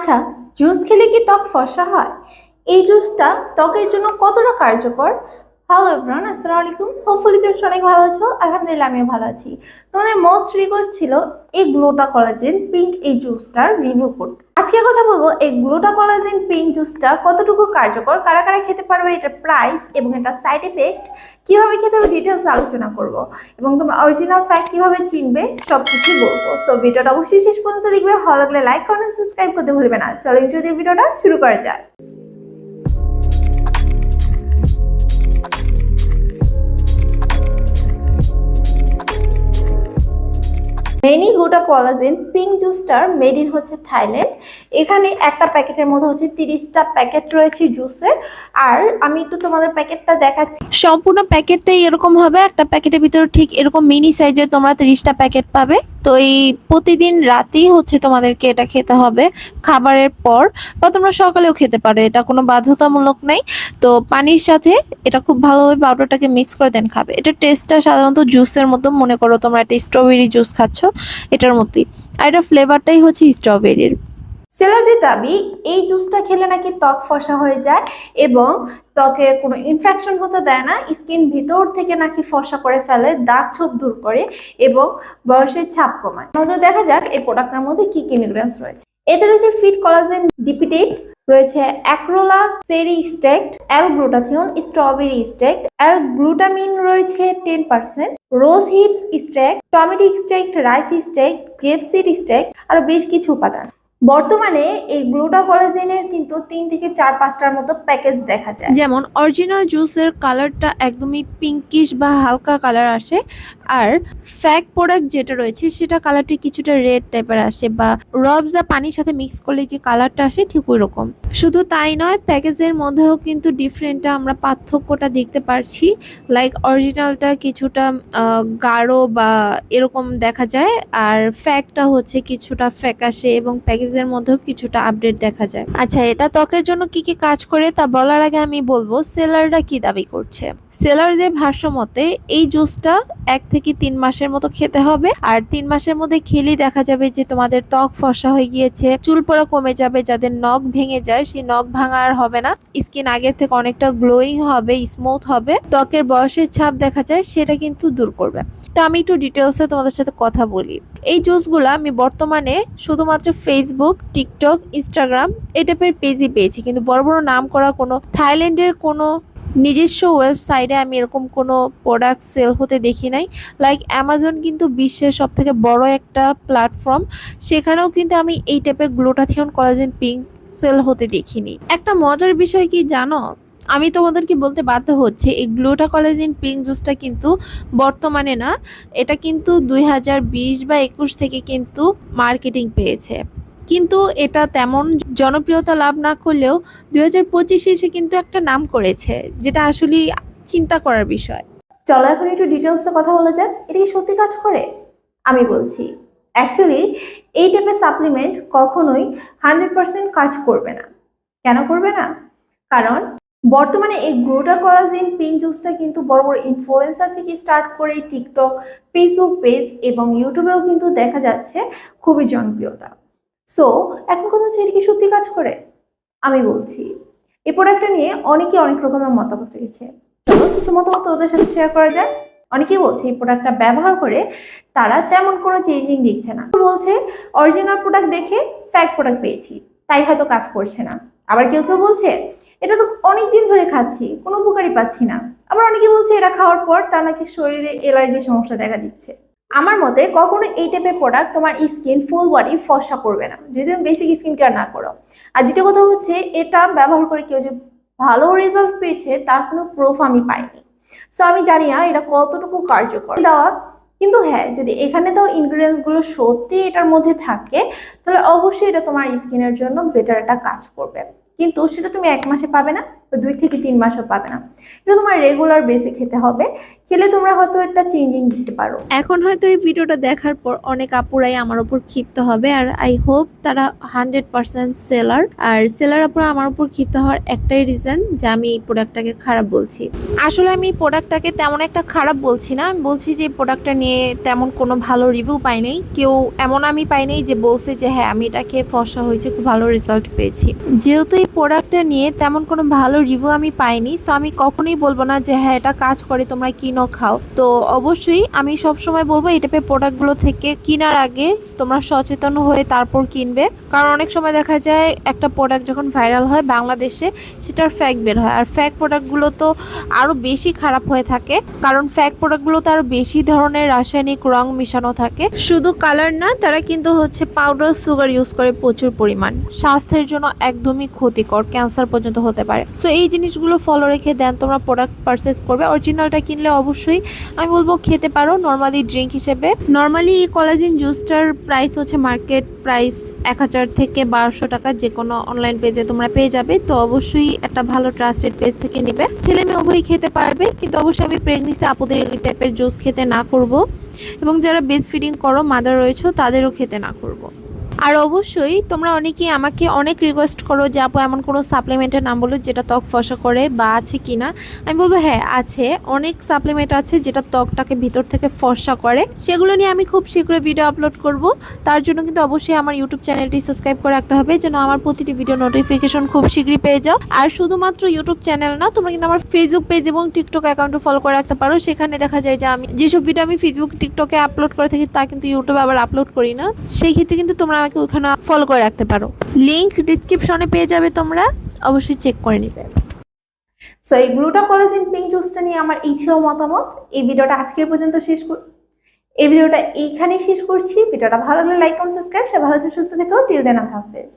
আচ্ছা জুস খেলে কি ত্বক ফর্সা হয়? এই জুসটা ত্বকের জন্য কতটা কার্যকর? হ্যালো এভরান আসসালামু আলাইকুম। হোপফুলি তুমি অনেক ভালো আছো। আলহামদুলিল্লাহ, আমিও ভালো আছি। তোমাদের মোস্ট রিকোয়েস্ট ছিল এই গ্লোটা কলাজেন পিঙ্ক এই জুসটার রিভিউ করতে। আজকে কথা বলব এই গ্লোটা কলাজেন পিঙ্ক জুসটা কতটুকু কার্যকর, কারা কারা খেতে পারবে, এটা প্রাইস এবং এটা সাইড এফেক্ট কীভাবে খেতে হবে ডিটেলস আলোচনা করব এবং তোমার অরিজিনাল ফ্যাক্ট কীভাবে চিনবে সব কিছু বলব। সো ভিডিওটা অবশ্যই শেষ পর্যন্ত দেখবে, ভালো লাগলে লাইক কমেন্ট সাবস্ক্রাইব করতে ভুলবে না। চলো ইন্টারভিউ ভিডিওটা শুরু করা যাক। মেনি গোটা কলাজেন পিঙ্ক জুসটার মেড ইন হচ্ছে থাইল্যান্ড এখানে একটা প্যাকেটের মধ্যে হচ্ছে তিরিশটা প্যাকেট রয়েছে জুসের আর আমি একটু তোমাদের প্যাকেটটা দেখাচ্ছি। সম্পূর্ণ প্যাকেটটাই এরকম হবে, একটা প্যাকেটের ভিতরে ঠিক এরকম মিনি সাইজের তোমরা তিরিশটা প্যাকেট পাবে। তো এই প্রতিদিন রাতেই হচ্ছে তোমাদেরকে এটা খেতে হবে, খাবারের পর। বা তোমরা সকালেও খেতে পারো, এটা কোনো বাধ্যতামূলক নেই। তো পানির সাথে এটা খুব ভালোভাবে পাউডারটাকে মিক্স করে দেন খাবে। এটা টেস্টটা সাধারণত জুসের মতো মনে করো, তোমরা একটা স্ট্রবেরি জুস খাচ্ছ। এটার মতোই। আর এটা ফ্লেভারটাই হচ্ছে স্ট্রবেরির সেলারদের দাবি, এই জুসটা খেলে নাকি ত্বক ফসা হয়ে যায় এবং ত্বকের কোনো ইনফেকশন হতে দেয় না স্কিন ভিতর থেকে নাকি ফসা করে ফেলে, দাগ ছোপ দূর করে এবং বয়সের ছাপ কমায়। নজর দেখা যাক এই প্রোডাক্টের মধ্যে কি কি ইনগ্রেডিয়েন্টস রয়েছে। এতে রয়েছে ফিট কলাজেন ডিপিটেট রয়েছে acerola cherry extract L glutathione strawberry extract L glutamine রয়েছে ten percent, rose hips extract tomato extract, rice extract grapeseed extract আরও বেশ কিছু উপাদান। বর্তমানে এই গ্লুটা কলাজেনের কিন্তু তিন থেকে চার, পাঁচটার মতো প্যাকেজ দেখা যায়। যেমন অরিজিনাল জুসের কালারটা একদমই পিঙ্কিশ বা হালকা কালার আসে, আর ফ্যাক প্রোডাক্ট যেটা রয়েছে সেটা কালারটি কিছুটা রেড টাইপের আসে বা রবজা পানির সাথে মিক্স করলে যে কালারটা আসে ঠিক ওই রকম শুধু তাই নয়, প্যাকেজের মধ্যেও কিন্তু ডিফারেন্টটা আমরা পার্থক্যটা দেখতে পারছি। লাইক অরিজিনালটা কিছুটা গাঢ় বা এরকম দেখা যায়, আর ফ্যাকটা হচ্ছে কিছুটা ফ্যাকাশে এবং প্যাকেজের মধ্যেও কিছুটা আপডেট দেখা যায়। আচ্ছা এটা ত্বকের জন্য কি কি কাজ করে তা বলার আগে আমি বলব, সেলাররা কি দাবি করছে? সেলারদের ভাষ্য মতে এই জুসটা এক থেকে তিন মাসের মতো খেতে হবে। আর তিন মাসের মধ্যে খেলেই দেখা যাবে যে তোমাদের ত্বক ফসা হয়ে গিয়েছে, চুল পড়া কমে যাবে, যাদের নখ ভেঙে যায়, সেই নখ ভাঙা আর হবে না। স্কিন আগের থেকে অনেকটা গ্লোয়িং হবে স্মুথ হবে। ত্বকের বয়সের ছাপ দেখা যায়, সেটা কিন্তু দূর করবে। তো আমি একটু ডিটেলসে তোমাদের সাথে কথা বলি। এই জুসগুলো আমি বর্তমানে শুধুমাত্র ফেসবুক টিকটক ইনস্টাগ্রাম এই টাইপের পেজই পেয়েছি। কিন্তু বড় বড় নাম করা কোনো থাইল্যান্ডের কোনো নিজস্ব ওয়েবসাইটে আমি এরকম কোনো প্রোডাক্ট সেল হতে দেখি নাই। লাইক অ্যামাজন কিন্তু বিশ্বের সব থেকে বড় একটা প্ল্যাটফর্ম সেখানেও কিন্তু আমি এই টাইপের গ্লুটাথিয়ন কলাজেন পিঙ্ক সেল হতে দেখিনি। একটা মজার বিষয় কি জানো? আমি তোমাদেরকে বলতে বাধ্য হচ্ছে, এই গ্লুটা কলাজিন পিঙ্ক জুসটা কিন্তু বর্তমানে না, এটা কিন্তু দুই হাজার বিশ বা একুশ থেকে কিন্তু মার্কেটিং পেয়েছে। কিন্তু এটা তেমন জনপ্রিয়তা লাভ না করলেও দুই হাজার পঁচিশে এসে কিন্তু একটা নাম করেছে, যেটা আসলে চিন্তা করার বিষয়। চলো এখন একটু ডিটেলসে কথা বলা যাক এটা কি সত্যি কাজ করে? আমি বলছি অ্যাকচুয়ালি এই টাইপের সাপ্লিমেন্ট কখনোই হান্ড্রেড কাজ করবে না। কেন করবে না? কারণ বর্তমানে এই গ্লুটা কলাজিন পিঙ্ক জুসটা কিন্তু বড় বড় ইনফ্লুয়েন্সার থেকে স্টার্ট করে টিকটক ফেসবুক পেজ এবং ইউটিউবেও কিন্তু দেখা যাচ্ছে খুবই জনপ্রিয়তা। সো এখন কথা হচ্ছে এটা কি সত্যি কাজ করে? আমি বলছি। এই প্রোডাক্টটা নিয়ে অনেকে অনেক রকমের মতামত রেখেছে। চলো, কিছু মতামত ওদের সাথে শেয়ার করা যায় অনেকেই বলছে এই প্রোডাক্টটা ব্যবহার করে তারা তেমন কোনো চেঞ্জিং দেখছে না। বলছে অরিজিনাল প্রোডাক্ট দেখে ফ্যাক প্রোডাক্ট পেয়েছি, তাই হয়তো কাজ করছে না। আবার কেউ কেউ বলছে এটা তো অনেক দিন ধরে খাচ্ছি, কোনো উপকারই পাচ্ছি না। আবার অনেকে বলছে এটা খাওয়ার পর তার নাকি শরীরে এলার্জি সমস্যা দেখা দিচ্ছে। আমার মতে কখনো এই টাইপের প্রোডাক্ট তোমার স্কিন ফুল বডি ফর্সা করবে না, যদি তুমি বেসিক স্কিন কেয়ার না করো। আর দ্বিতীয় কথা হচ্ছে এটা ব্যবহার করে কেউ যে ভালো রেজাল্ট পেয়েছে তার কোনো প্রুফ আমি পাইনি। সো আমি জানি না এটা কতটুকু কার্যকর। দেওয়া, কিন্তু হ্যাঁ যদি এখানে তো ইনগ্রিডিয়েন্টসগুলো সত্যি এটার মধ্যে থাকে, তাহলে অবশ্যই এটা তোমার স্কিনের জন্য বেটার একটা কাজ করবে। কিন্তু সেটা তুমি এক মাসে পাবে না। দুই থেকে তিন মাসও পাবে না। এটা তোমার রেগুলার বেসে খেতে হবে। খেলে তোমরা হয়তো একটা চেঞ্জিং দিতে পারো। এখন হয়তো এই ভিডিওটা দেখার পর অনেক আপুরাই আমার উপর ক্ষিপ্ত হবে আর আই হোপ তারা হান্ড্রেড পার্সেন্ট সেলার আর সেলার আপুরা আমার উপর ক্ষিপ্ত হওয়ার একটাই রিজন যে আমি এই প্রোডাক্টটাকে খারাপ বলছি। আসলে আমি এই প্রোডাক্টটাকে তেমন একটা খারাপ বলছি না। আমি বলছি যে প্রোডাক্টটা নিয়ে তেমন কোনো ভালো রিভিউ পাই নাই। কেউ এমন আমি পাই নাই যে বলছে যে হ্যাঁ আমি এটা খেয়ে ফসা হয়েছে, খুব ভালো রেজাল্ট পেয়েছি। যেহেতু এই প্রোডাক্টটা নিয়ে তেমন কোনো ভালো রিভিউ আমি পাইনি সো আমি কখনোই বলব না যে হ্যাঁ এটা কাজ করে, তোমরা কিনো, খাও। তো অবশ্যই আমি সব সময় বলব, এই টাইপের প্রোডাক্টগুলো থেকে কেনার আগে তোমরা সচেতন হয়ে তারপর কিনবে। কারণ অনেক সময় দেখা যায়, একটা প্রোডাক্ট যখন ভাইরাল হয় বাংলাদেশে, সেটার ফ্যাক বের হয়। আর ফ্যাক প্রোডাক্টগুলো তো আরও বেশি খারাপ হয়ে থাকে, কারণ ফ্যাক প্রোডাক্টগুলোতে আরও বেশি ধরনের রাসায়নিক রং মেশানো থাকে। শুধু কালার না, তারা কিন্তু হচ্ছে পাউডার সুগার ইউজ করে প্রচুর পরিমাণ। স্বাস্থ্যের জন্য একদমই ক্ষতিকর ক্যান্সার পর্যন্ত হতে পারে। সো এই জিনিসগুলো ফলো রেখে দেন, তোমরা প্রোডাক্ট পারচেস করবে। অরিজিনালটা কিনলে অবশ্যই আমি বলব খেতে পারো নর্মালি ড্রিঙ্ক হিসেবে। নর্মালি এই কলাজিন জুসটার প্রাইস হচ্ছে মার্কেট প্রাইস এক হাজার থেকে বারোশো টাকা, যে কোনো অনলাইন পেজে তোমরা পেয়ে যাবে। তো অবশ্যই একটা ভালো ট্রাস্টেড পেজ থেকে নেবে। ছেলে মেয়ে উভয়ই খেতে পারবে, কিন্তু অবশ্যই আমি প্রেগনেন্সি আপুদের এই টাইপের জুস খেতে না করব। এবং যারা বেস্ট ফিডিং করো মাদার রয়েছে, তাদেরও খেতে না করব। আর অবশ্যই তোমরা অনেকেই আমাকে অনেক রিকোয়েস্ট করো যে, আপু, এমন কোনো সাপ্লিমেন্টের নাম বলো যেটা ত্বক ফসা করে বা আছে কি না আমি বলব হ্যাঁ আছে। অনেক সাপ্লিমেন্ট আছে যেটা ত্বকটাকে ভিতর থেকে ফর্সা করে। সেগুলো নিয়ে আমি খুব শীঘ্রই ভিডিও আপলোড করব। তার জন্য কিন্তু অবশ্যই আমার ইউটিউব চ্যানেলটি সাবস্ক্রাইব করে রাখতে হবে যেন আমার প্রতিটি ভিডিও নোটিফিকেশন খুব শীঘ্রই পেয়ে যাও। আর শুধুমাত্র ইউটিউব চ্যানেল না, তোমরা কিন্তু আমার ফেসবুক পেজ এবং টিকটক অ্যাকাউন্টও ফলো করে রাখতে পারো। সেখানে দেখা যায় যে, আমি যেসব ভিডিও আমি ফেসবুক টিকটকে আপলোড করে থাকি, তা কিন্তু ইউটিউবে আবার আপলোড করি না। সেই ক্ষেত্রে কিন্তু তোমরা আমাকে ওখানে ফলো করে রাখতে পারো। লিঙ্ক ডিসক্রিপশনে পেয়ে যাবে তোমরা। অবশ্যই চেক করে নিবে। সো এই গ্লুটা ইন পিঙ্ক জুসটা নিয়ে আমার এই ছিল মতামত। এই ভিডিওটা আজকে পর্যন্ত শেষ কর এই ভিডিওটা এইখানেই শেষ করছি। ভিডিওটা ভালো লাগলে লাইক কমেন্ট সাবস্ক্রাইব সে ভালো থেকে, সুস্থ থেকো। টিল দেন হাফেজ।